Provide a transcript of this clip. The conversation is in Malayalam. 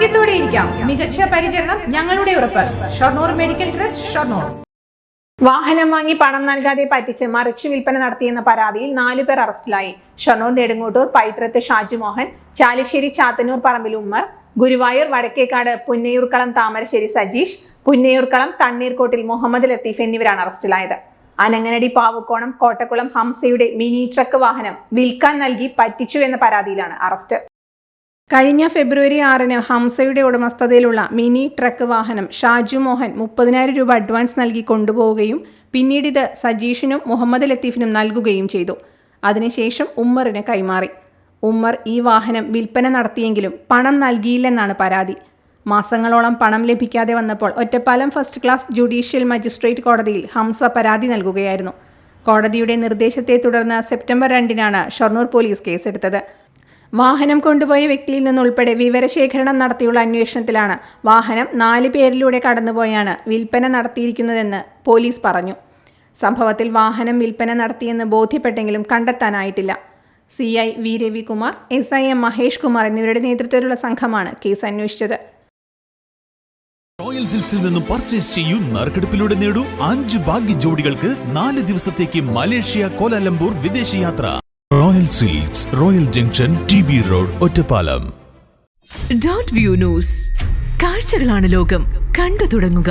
ആരോഗ്യത്തോടെ ഇരിക്കാം. മികച്ച പരിചരണം ഞങ്ങളുടെ ഉറപ്പ്. Shoranur medical trust Shoranur. വാഹനം വാങ്ങി പണം നൽകാതെ പറ്റിച്ച് മറിച്ചു വിൽപ്പന നടത്തിയെന്ന പരാതിയിൽ നാലുപേർ അറസ്റ്റിലായി. ഷൊർണൂർ നെടുങ്ങോട്ടൂർ പൈത്രത്ത് ഷാജുമോഹൻ ചാലിശ്ശേരി ചാത്തന്നൂർ പറമ്പിൽ ഉമ്മർ ഗുരുവായൂർ വടക്കേക്കാട് പുന്നയൂർക്കളം താമരശ്ശേരി സജീഷ് പുന്നയൂർക്കളം തണ്ണീർക്കോട്ടിൽ മുഹമ്മദ് ലത്തീഫ് എന്നിവരാണ് അറസ്റ്റിലായത്. അനങ്ങനടി പാവക്കോണം കോട്ടക്കുളം ഹംസയുടെ മിനി ട്രക്ക് വാഹനം വിൽക്കാൻ നൽകി പറ്റിച്ചു എന്ന പരാതിയിലാണ് അറസ്റ്റ്. കഴിഞ്ഞ ഫെബ്രുവരി ആറിന് ഹംസയുടെ ഉടമസ്ഥതയിലുള്ള മിനി ട്രക്ക് വാഹനം ഷാജു മോഹൻ മുപ്പതിനായിരം രൂപ അഡ്വാൻസ് നൽകി കൊണ്ടുപോവുകയും പിന്നീട് ഇത് സജീഷിനും മുഹമ്മദ് ലത്തീഫിനും നൽകുകയും ചെയ്തു. അതിനുശേഷം ഉമ്മറിന് കൈമാറി. ഉമ്മർ ഈ വാഹനം വിൽപ്പന നടത്തിയെങ്കിലും പണം നൽകിയില്ലെന്നാണ് പരാതി. മാസങ്ങളോളം പണം ലഭിക്കാതെ വന്നപ്പോൾ Ottapalam first class judicial magistrate കോടതിയിൽ ഹംസ പരാതി നൽകുകയായിരുന്നു. കോടതിയുടെ നിർദ്ദേശത്തെ തുടർന്ന് സെപ്റ്റംബർ രണ്ടിനാണ് ഷൊർണൂർ പോലീസ് കേസെടുത്തത്. വാഹനം കൊണ്ടുപോയ വ്യക്തിയിൽ നിന്നുൾപ്പെടെ വിവരശേഖരണം നടത്തിയുള്ള അന്വേഷണത്തിലാണ് വാഹനം നാല് പേരിലൂടെ കടന്നുപോയാണ് വിൽപ്പന നടത്തിയിരിക്കുന്നതെന്ന് പോലീസ് പറഞ്ഞു. സംഭവത്തിൽ വാഹനം വിൽപ്പന നടത്തിയെന്ന് ബോധ്യപ്പെട്ടെങ്കിലും കണ്ടെത്താനായിട്ടില്ല. C I V Ravikumar S I M Mahesh Kumar എന്നിവരുടെ നേതൃത്വത്തിലുള്ള സംഘമാണ് കേസ് അന്വേഷിച്ചത്. റോയൽ സിൽക്സിൽ നിന്നും പർച്ചേസ് ചെയ്യൂ നറുക്കെടുപ്പിലൂടെ നേടൂ അഞ്ച് ഭാഗ്യ ജോഡികൾക്ക് നാല് ദിവസത്തേക്ക് മലേഷ്യ കോലാലംപൂർ വിദേശയാത്ര. Royal silks royal junction T B road Ottapalam dot view news കാഴ്ചകളാണ് ലോകം. കണ്ടു തുടങ്ങുക.